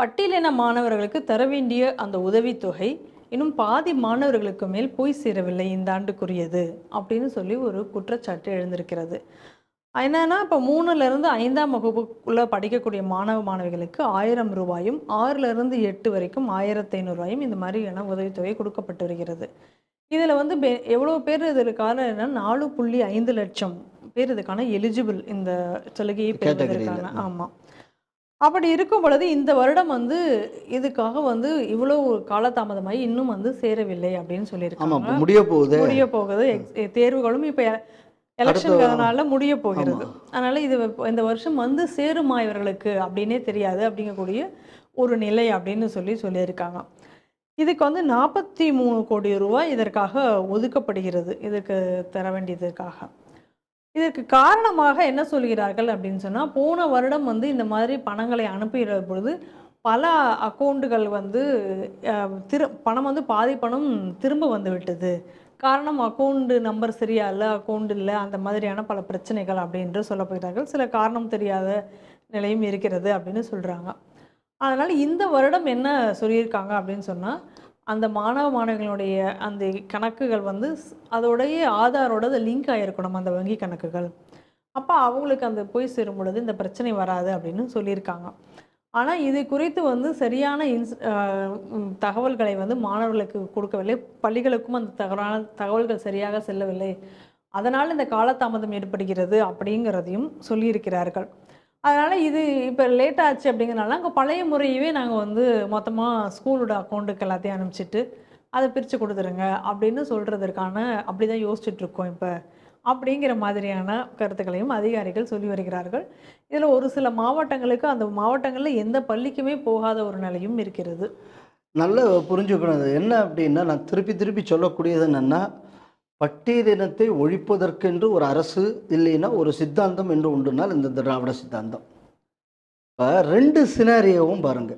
பட்டியலின மாணவர்களுக்கு தர வேண்டிய அந்த உதவித்தொகை இன்னும் பாதி மாணவர்களுக்கு மேல் போய் சேரவில்லை இந்த ஆண்டுக்குரியது அப்படின்னு சொல்லி ஒரு குற்றச்சாட்டு எழுந்திருக்கிறது. என்னன்னா இப்போ மூணுலேருந்து ஐந்தாம் வகுப்புக்குள்ளே படிக்கக்கூடிய மாணவ மாணவிகளுக்கு ஆயிரம் ரூபாயும் ஆறிலிருந்து எட்டு வரைக்கும் ஆயிரத்தி ஐநூறுரூவாயும் இந்த மாதிரியான உதவித்தொகை கொடுக்கப்பட்டு வருகிறது. இதில் வந்து பெ எவ்வளோ பேர் இதற்கான என்ன நாலு புள்ளி ஐந்து லட்சம் பேர் இதுக்கான எலிஜிபிள் இந்த சலுகையை பெறுவதற்கான. ஆமாம் அப்படி இருக்கும் பொழுது இந்த வருடம் வந்து இதுக்காக வந்து இவ்வளோ காலதாமதமாகி இன்னும் வந்து சேரவில்லை அப்படின்னு சொல்லியிருக்காங்க. முடிய போகுது. முடிய போகுது. தேர்வுகளும் இப்போ எலெக்ஷனுக்கான முடிய போகிறது. அதனால இது இந்த வருஷம் வந்து சேருமா இவர்களுக்கு அப்படின்னே தெரியாது அப்படிங்கக்கூடிய ஒரு நிலை அப்படின்னு சொல்லி சொல்லியிருக்காங்க. இதுக்கு வந்து நாற்பத்தி மூணு கோடி ரூபாய் இதற்காக ஒதுக்கப்படுகிறது. இதுக்கு தர வேண்டியதுக்காக இதற்கு காரணமாக என்ன சொல்கிறார்கள் அப்படின்னு சொன்னால் போன வருடம் வந்து இந்த மாதிரி பணங்களை அனுப்புகிற பொழுது பல அக்கௌண்டுகள் வந்து திரு பணம் வந்து பாதி பணம் திரும்ப வந்து விட்டது. காரணம் அக்கௌண்ட்டு நம்பர் சரியா இல்லை அக்கௌண்ட் இல்லை அந்த மாதிரியான பல பிரச்சனைகள் அப்படின்று சொல்லப்படுகிறார்கள். சில காரணம் தெரியாத நிலையும் இருக்கிறது அப்படின்னு சொல்கிறாங்க அதனால் இந்த வருடம் என்ன சொல்லியிருக்காங்க அப்படின்னு சொன்னால் அந்த மாணவ மாணவிகளுடைய அந்த கணக்குகள் வந்து அதோடைய ஆதாரோட லிங்க் ஆகிருக்கணும் அந்த வங்கி கணக்குகள். அப்போ அவங்களுக்கு அந்த போய் சேரும் பொழுது இந்த பிரச்சனை வராது அப்படின்னு சொல்லியிருக்காங்க. ஆனால் இது குறித்து வந்து சரியான இன்ஸ் தகவல்களை வந்து மாணவர்களுக்கு கொடுக்கவில்லை. பள்ளிகளுக்கும் அந்த தகவலான தகவல்கள் சரியாக செல்லவில்லை. அதனால் இந்த காலதாமதம் ஏற்படுகிறது அப்படிங்கிறதையும் சொல்லியிருக்கிறார்கள். அதனால் இது இப்போ லேட் ஆச்சு அப்படிங்கிறனால அங்கே பழைய முறையவே நாங்கள் வந்து மொத்தமாக ஸ்கூலோட அக்கௌண்ட்டுக்கு எல்லாத்தையும் அனுப்பிச்சிட்டு அதை பிரித்து கொடுத்துருங்க அப்படின்னு சொல்கிறதுக்கான அப்படி தான் யோசிச்சுட்ருக்கோம் இப்போ. அப்படிங்கிற மாதிரியான கருத்துக்களையும் அதிகாரிகள் சொல்லி வருகிறார்கள். இதில் ஒரு சில மாவட்டங்களுக்கு அந்த மாவட்டங்களில் எந்த பள்ளிக்குமே போகாத ஒரு நிலையும் இருக்கிறது. நல்ல புரிஞ்சுக்கணும் அது என்ன அப்படின்னா நான் திருப்பி திருப்பி சொல்லக்கூடியது என்னென்னா பட்டியலினத்தை ஒழிப்பதற்கென்று ஒரு அரசு இல்லைன்னா ஒரு சித்தாந்தம் என்று உண்டுனால் இந்த திராவிட சித்தாந்தம். இப்போ ரெண்டு சினாரியோவும் பாருங்க.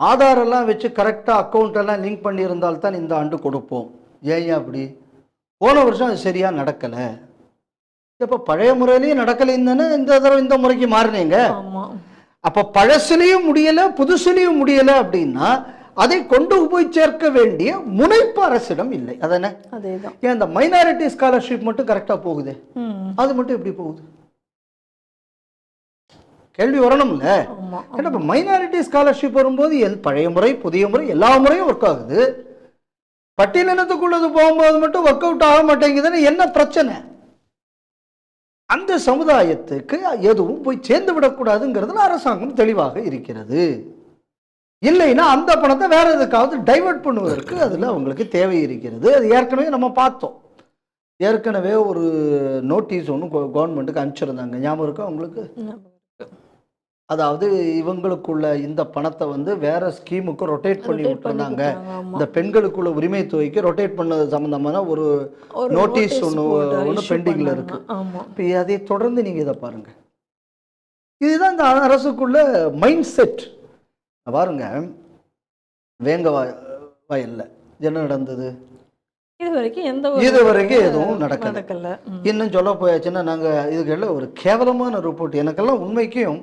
ஆதாரெல்லாம் வச்சு கரெக்டாக அக்கௌண்ட் எல்லாம் லிங்க் பண்ணியிருந்தால் தான் இந்த ஆண்டு கொடுப்போம். ஏன் அப்படி? போன வருஷம் அது சரியாக நடக்கலை. இப்போ பழைய முறையிலையும் நடக்கலைன்னு தானே இந்த தடவை இந்த முறைக்கு மாறினீங்க. அப்ப பழசுலையும் முடியல புதுசுலையும் முடியல அப்படின்னா அதை கொண்டு போய் சேர்க்க வேண்டிய முனைப்பு அரசிடம் இல்லை. அதானே? அதே தான் ஏன் இந்த மைனாரிட்டி ஸ்காலர்ஷிப் மட்டும் கரெக்டா போகுது? அது மட்டும் எப்படி போகுது? கேள்வி வரணும்ல? ஏன்னா இப்போ மைனாரிட்டி ஸ்காலர்ஷிப் வரும்போது எல் பழைய முறை புதிய முறை எல்லா முறையும் ஒர்க் ஆகுது. பட்டியலினத்துக்குள்ளது போகும்போது மட்டும் ஒர்க் அவுட் ஆக மாட்டேங்குதுன்னு என்ன பிரச்சனை? அந்த சமுதாயத்துக்கு எதுவும் போய் சேர்ந்து விடக்கூடாதுங்கிறதுல அரசாங்கம் தெளிவாக இருக்கிறது. இல்லைன்னா அந்த பணத்தை வேற எதுக்காவது டைவர்ட் பண்ணுவதற்கு அதில் அவங்களுக்கு தேவை இருக்கிறது. அது ஏற்கனவே நம்ம பார்த்தோம். ஏற்கனவே ஒரு நோட்டீஸ் ஒன்று கவர்மெண்ட்டுக்கு அனுப்பிச்சிருந்தாங்க. ஞாபகம் இருக்கா உங்களுக்கு? அதாவது இவங்களுக்குள்ள இந்த பணத்தை வந்து வேற ஸ்கீமுக்கு ரொட்டேட் பண்ணி விட்டுருந்தாங்க. இந்த பெண்களுக்குள்ள உரிமை தொகைக்கு ரொட்டேட் பண்ணது சம்பந்தமான ஒரு ஒரு notice notice ஒண்ணு- board ஒண்ணு issue pending ல பண்ணாங்க. இருக்கு. இப்போ அதை தொடர்ந்து நீங்க இதை பாருங்க. இதுதான் இந்த அரசுக்குள்ள மைண்ட் செட் பாருங்க வேங்க வய- வயல்ல என்ன நடந்தது? இது வரைக்கும் எதுவும் நடக்கல. இன்னும் சொல்ல போயாச்சுன்னா நாங்க இதுக்கெல்லாம் ஒரு கேவலமான ரிப்போர்ட் எனக்கெல்லாம் உண்மைக்கும்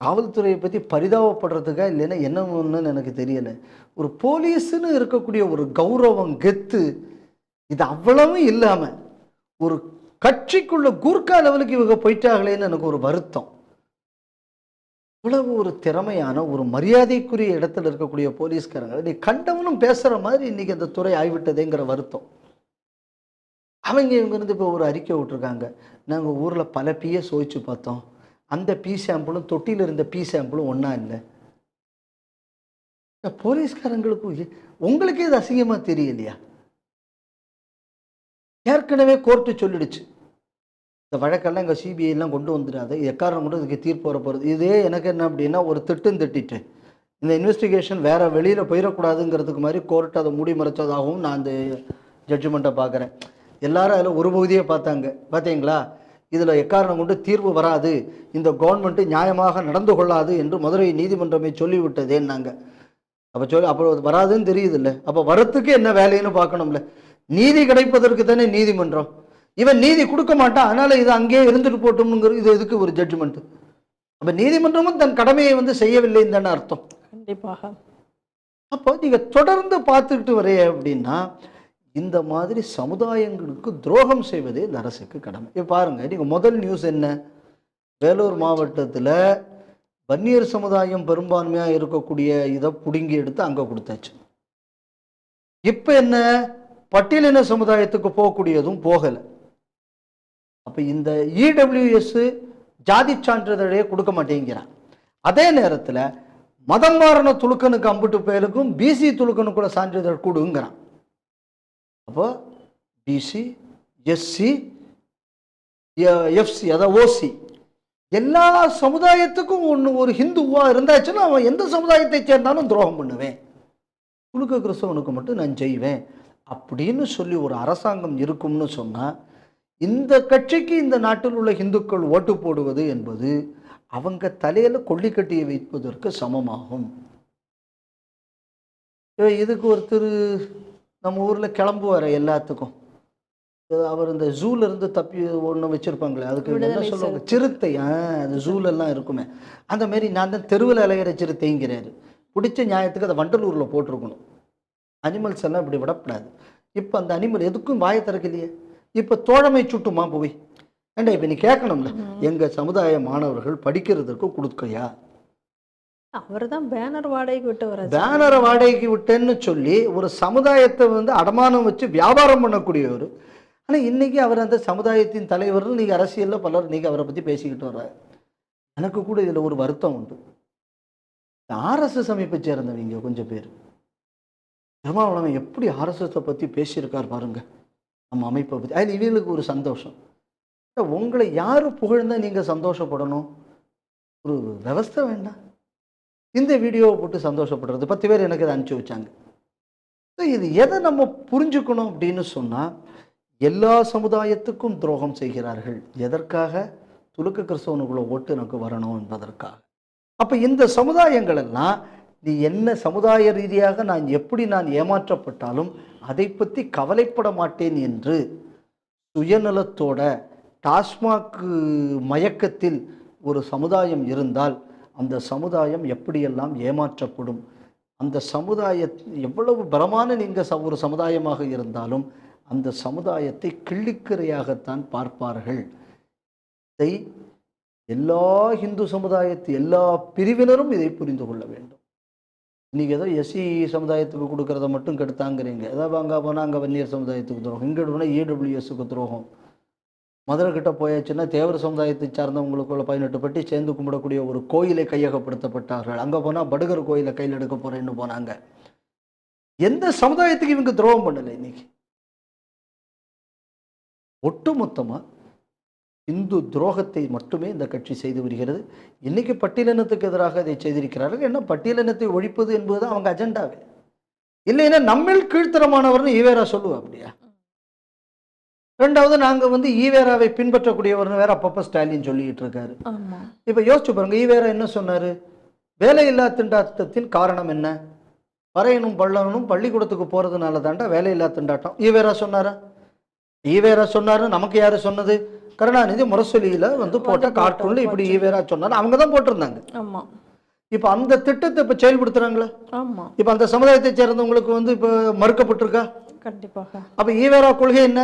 காவல்துறையை பத்தி பரிதாபப்படுறதுக்கா இல்லைன்னா என்ன ஒண்ணுன்னு எனக்கு தெரியல. ஒரு போலீஸ்னு இருக்கக்கூடிய ஒரு கௌரவம் கெத்து இது அவ்வளவும் இல்லாம ஒரு கட்சிக்குள்ள கூர்க்கா லெவலுக்கு இவங்க போயிட்டாங்களேன்னு எனக்கு ஒரு வருத்தம். இவ்வளவு ஒரு திறமையான ஒரு மரியாதைக்குரிய இடத்துல இருக்கக்கூடிய போலீஸ்காரங்க நீ கண்டவனும் பேசுகிற மாதிரி இன்னைக்கு அந்த துறை ஆய்விட்டதேங்கிற வருத்தம். அவங்க இவங்க இருந்து இப்போ ஒரு அறிக்கை விட்டுருக்காங்க. நாங்கள் ஊரில் பல பீயை சோதிச்சு பார்த்தோம். அந்த பீ சாம்பிளும் தொட்டியில் இருந்த பீ சாம்பிளும் ஒன்றா இல்லை. இந்த போலீஸ்காரங்களுக்கு உங்களுக்கே இது அசிங்கமாக தெரியலையா? ஏற்கனவே கோர்ட்டு சொல்லிடுச்சு. இந்த வழக்கெல்லாம் இங்கே சிபிஐலாம் கொண்டு வந்துடாது. எக்காரணம் கூட இதுக்கு தீர்ப்பு வர போகிறது இதே எனக்கு என்ன அப்படின்னா ஒரு திட்டம் திட்டிட்டு இந்த இன்வெஸ்டிகேஷன் வேறு வெளியில் போயிடக்கூடாதுங்கிறதுக்கு மாதிரி கோர்ட் அதை மூடி மறைச்சதாகவும் நான் அந்த ஜட்ஜ்மெண்ட்டை பார்க்குறேன். எல்லாரும் அதில் ஒரு பகுதியை பார்த்தாங்க. பார்த்தீங்களா இதில் எக்காரணம் கொண்டு தீர்வு வராது. இந்த கவர்மெண்ட்டு நியாயமாக நடந்து கொள்ளாது என்று மதுரை நீதிமன்றமே சொல்லிவிட்டதேன்னாங்க அப்போ சொல்லி அப்போ அது வராதுன்னு தெரியுதுல்ல. அப்போ வரத்துக்கு என்ன வேலைன்னு பார்க்கணும்ல. நீதி கிடைப்பதற்கு தானே நீதிமன்றம். இவன் நீதி கொடுக்க மாட்டான் அதனால இது அங்கேயே இருந்துட்டு போட்டோம்ங்கிற இது எதுக்கு ஒரு ஜட்ஜ்மெண்ட் அப்ப நீதிமன்றமும் தன் கடமையை வந்து செய்யவில்லைன்னு தானே அர்த்தம். கண்டிப்பாக. அப்போ நீங்க தொடர்ந்து பார்த்துக்கிட்டு வரைய அப்படின்னா இந்த மாதிரி சமுதாயங்களுக்கு துரோகம் செய்வதே இந்த அரசுக்கு கடமை. இப்போ பாருங்க நீங்க முதல் நியூஸ் என்ன? வேலூர் மாவட்டத்தில் வன்னியர் சமுதாயம் பெரும்பான்மையாக இருக்கக்கூடிய இதை பிடுங்கி எடுத்து அங்கே கொடுத்தாச்சு. இப்போ என்ன? பட்டியலின சமுதாயத்துக்கு போகக்கூடியதும் போகலை. அப்போ இந்த இடபிள்யூஎஸ் ஜாதி சான்றிதழையே கொடுக்க மாட்டேங்கிறான். அதே நேரத்தில் மதம் மாறின துலுக்கனுக்கு அம்புட்டு பேருக்கும் பிசி துலுக்கனு கூட சான்றிதழ் கொடுங்கிறான். அப்போ பிசி எஸ்சி எஃப்சி அதாவது ஓசி எல்லா சமுதாயத்துக்கும் ஒன்று ஒரு ஹிந்துவாக இருந்தாச்சுன்னா அவன் எந்த சமுதாயத்தை சேர்ந்தாலும் துரோகம் பண்ணுவேன். துலுக்க கிறிஸ்தவனுக்கு மட்டும் நான் செய்வேன். அப்படின்னு சொல்லி ஒரு அரசாங்கம் இருக்கும்னு சொன்னால் இந்த கட்சிக்கு இந்த நாட்டில் உள்ள இந்துக்கள் ஓட்டு போடுவது என்பது அவங்க தலையில் கொள்ளிக்கட்டியை வைப்பதற்கு சமமாகும். இதுக்கு ஒருத்தர் நம்ம ஊரில் கிளம்புவார் எல்லாத்துக்கும். அவர் இந்த ஜூல இருந்து தப்பி ஒன்று வச்சிருப்பாங்களே அதுக்கு என்ன சொல்லுவாங்க? சிறுத்தை. அந்த ஜூல எல்லாம் இருக்குமே. அந்த மாதிரி நான் தான் தெருவில் அலைகிற சிறுத்தைங்கிறாரு. பிடிச்ச நியாயத்துக்கு அதை வண்டலூரில் போட்டிருக்கணும். அனிமல்ஸ் எல்லாம் இப்படி விடக்கூடாது இப்போ அந்த அனிமல் எதுக்கும் வாயை திறக்கலையே? இப்போ தோழமை சுட்டுமா போய் ஏண்டா இப்போ நீ கேட்கணும்ல எங்கள் சமுதாய மாணவர்கள் படிக்கிறதுக்கு கொடுக்கலையா? அவர் தான் பேனர் வாடகைக்கு விட்டு வர பேனரை வாடகைக்கு விட்டேன்னு சொல்லி ஒரு சமுதாயத்தை வந்து அடமானம் வச்சு வியாபாரம் பண்ணக்கூடியவர். ஆனால் இன்னைக்கு அவர் அந்த சமுதாயத்தின் தலைவர்னு நீங்கள் அரசியலில் பலர் நீங்கள் அவரை பற்றி பேசிக்கிட்டு வர்ற எனக்கு கூட இதில் ஒரு வருத்தம் உண்டு. ஆர்எஸ்எஸ் அமைப்பை சேர்ந்தவங்க கொஞ்சம் பேர். திருமாவளவன் எப்படி ஆர்எஸ்எஸை பற்றி பேசியிருக்கார் பாருங்க. நம்ம அமைப்பை பற்றி அதில் இவங்களுக்கு ஒரு சந்தோஷம். உங்களை யார் புகழ்ந்தால் நீங்கள் சந்தோஷப்படணும்? ஒரு விவஸ்தை வேண்டாம். இந்த வீடியோவை போட்டு சந்தோஷப்படுறது. பத்து பேர் எனக்கு இதை அனுப்பிச்சி வச்சாங்க. ஸோ இது எதை நம்ம புரிஞ்சுக்கணும் அப்படின்னு சொன்னால் எல்லா சமுதாயத்துக்கும் துரோகம் செய்கிறார்கள். எதற்காக? துலுக்க கிறிஸ்தவனுக்குள்ள ஓட்டு எனக்கு வரணும் என்பதற்காக. அப்போ இந்த சமுதாயங்கள் எல்லாம் நீ என்ன சமுதாய ரீதியாக நான் எப்படி நான் ஏமாற்றப்பட்டாலும் அதை பற்றி கவலைப்பட மாட்டேன் என்று சுயநலத்தோட டாஸ்மாக் மயக்கத்தில் ஒரு சமுதாயம் இருந்தால் அந்த சமுதாயம் எப்படியெல்லாம் ஏமாற்றப்படும்? அந்த சமுதாய எவ்வளவு பலமான நீங்கள் ச- ஒரு சமுதாயமாக இருந்தாலும் அந்த சமுதாயத்தை கிள்ளிக்கிறையாகத்தான் பார்ப்பார்கள். இதை எல்லா இந்து சமுதாயத்து எல்லா பிரிவினரும் இதை புரிந்து கொள்ள வேண்டும். இன்றைக்கி ஏதோ எஸ்சி சமுதாயத்துக்கு கொடுக்குறத மட்டும் கெடுத்தாங்கிறீங்க. ஏதாவது அங்கே போனால் அங்கே வன்னியர் சமுதாயத்துக்கு துரோகம். இங்கே போனால் ஏடபிள்யூஎஸ்க்கு துரோகம். மதுரை கிட்ட போயாச்சுன்னா தேவர் சமுதாயத்தை சார்ந்தவங்களுக்குள்ள பதினெட்டு பட்டி சேர்ந்து கும்பிடக்கூடிய ஒரு கோயிலை கையகப்படுத்தப்பட்டார்கள். அங்கே போனால் படுகர் கோயிலை கையில் எடுக்க போகிறேன்னு போனாங்க. எந்த சமுதாயத்துக்கு இவங்க துரோகம் பண்ணலை இன்னைக்கு? ஒட்டுமொத்தமாக இந்து துரோகத்தை மட்டுமே இந்த கட்சி செய்து வருகிறது. இன்னைக்கு பட்டியலினத்துக்கு எதிராக இதை செய்திருக்கிறார்கள். என்ன பட்டியலினத்தை ஒழிப்பது என்பதுதான் அவங்க அஜெண்டாவே. இல்லைன்னா நம்மில் கீழ்த்தரமானவர்னு ஈவேரா சொல்லுவா அப்படியா? ரெண்டாவது நாங்க வந்து ஈவேராவை பின்பற்றக்கூடியவர்னு வேற அப்பப்போ ஸ்டாலின் சொல்லிட்டு இருக்காரு. இப்போ யோசிச்சு பாருங்க ஈவேரா என்ன சொன்னாரு? வேலையில்லா திண்டாட்டத்தின் காரணம் என்ன? பறையனும் பள்ளனும் பள்ளிக்கூடத்துக்கு போறதுனால தாண்டா வேலையில்லா திண்டாட்டம். ஈவேரா சொன்னாரா? ஈவேரா சொன்னாரு நமக்கு யாரு சொன்னது? கருணாநிதி முரசொலியில வந்து போட்ட கார்ட்டூன்ல இப்படி ஈவேரா சொன்னாரு. அவங்க தான் போட்டிருந்தாங்க. ஆமா. இப்போ அந்த திட்டத்தை இப்போ செயல்படுத்துறாங்களா? ஆமா. இப்போ அந்த சமுதாயத்தை சேர்ந்தவங்களுக்கு வந்து இப்போ மறுக்கப்பட்டிருக்கா? கண்டிப்பாக. அப்போ ஈவேரா கொள்கை என்ன?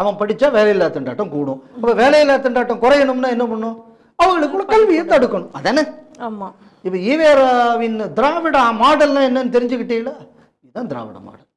அவன் படிச்சா வேலையில்லா திண்டாட்டம் கூடும். அப்போ வேலையில்லா திண்டாட்டம் குறையணும்னா என்ன பண்ணும்? அவங்களுக்குள்ள கல்வியை தடுக்கணும். அதானே? ஆமா. இப்போ ஈவேராவின் திராவிட மாடல்னா என்னன்னு தெரிஞ்சுக்கிட்டீங்களா? இதுதான் திராவிட மாடல்.